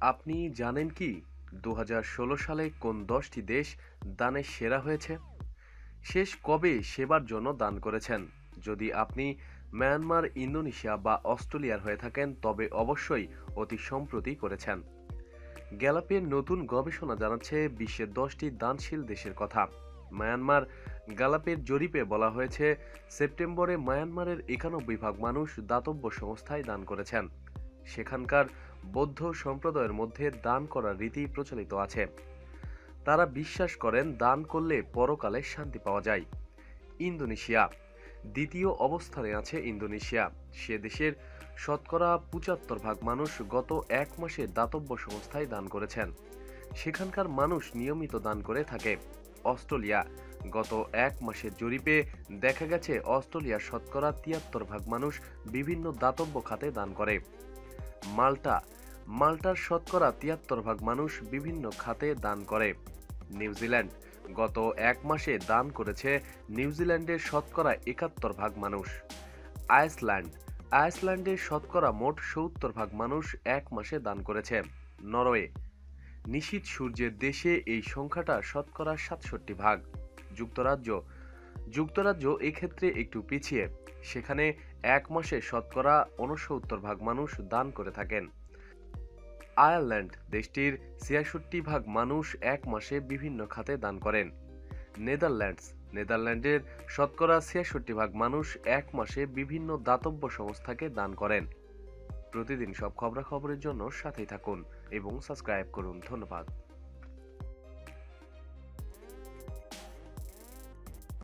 আপনি জানেন কি দু হাজার ষোলো সালে কোন দশটি দেশ দানে সেরা হয়েছে? শেষ কবে সেবার জন্য দান করেছেন? যদি আপনি মায়ানমার, ইন্দোনেশিয়া বা অস্ট্রেলিয়ার হয়ে থাকেন, তবে অবশ্যই অতি সম্প্রতি করেছেন। গ্যালাপের নতুন গবেষণা জানাচ্ছে বিশ্বের দশটি দানশীল দেশের কথা। মায়ানমার গ্যালাপের জরিপে বলা হয়েছে, সেপ্টেম্বরে মায়ানমারের একানব্বই ভাগ মানুষ দাতব্য সংস্থায় দান করেছেন। সেখানকার বৌদ্ধ সম্প্রদায়ের মধ্যে দান করার রীতি প্রচলিত আছে। তারা বিশ্বাস করেন দান করলে পরকালে শান্তি পাওয়া যায়। ইন্দোনেশিয়া। দ্বিতীয় অবস্থানে আছে ইন্দোনেশিয়া। সে দেশের শতকরা পঁচাত্তর ভাগ মানুষ গত এক মাসে দাতব্য সংস্থায় দান করেছেন। সেখানকার মানুষ নিয়মিত দান করে থাকে। অস্ট্রেলিয়া। গত এক মাসের জরিপে দেখা গেছে, অস্ট্রেলিয়ার শতকরা তিয়াত্তর ভাগ মানুষ বিভিন্ন দাতব্য খাতে দান করে। মাল্টা। মাল্টার শতকরা তিয়াত্তর ভাগ মানুষ বিভিন্ন খাতে দান করে। নিউজিল্যান্ড গত এক মাসে দান করেছে নিউজিল্যান্ডের শতকরা একাত্তর ভাগ মানুষ। আইসল্যান্ড। আইসল্যান্ডের শতকরা মোট সত্তর ভাগ মানুষ এক মাসে দান করেছে। নরওয়ে। নিশীত সূর্যের দেশে এই সংখ্যাটা শতকরা সাতষট্টি ভাগ। যুক্তরাজ্য। যুক্তরাজ্য এক্ষেত্রে একটু পিছিয়ে। সেখানে এক মাসে শতকরা উনসত্তর ভাগ মানুষ দান করে থাকেন। আয়ারল্যান্ড দেশটির ছিয়াষট্টি ভাগ মানুষ এক মাসে বিভিন্ন খাতে দান করেন। নেদারল্যান্ডস, নেদারল্যান্ডের শতকরা ছিয়াষট্টি ভাগ মানুষ এক মাসে বিভিন্ন দাতব্য সংস্থাকে দান করেন। প্রতিদিন সব খবরাখবরের জন্য সাথেই থাকুন এবং সাবস্ক্রাইব করুন। ধন্যবাদ।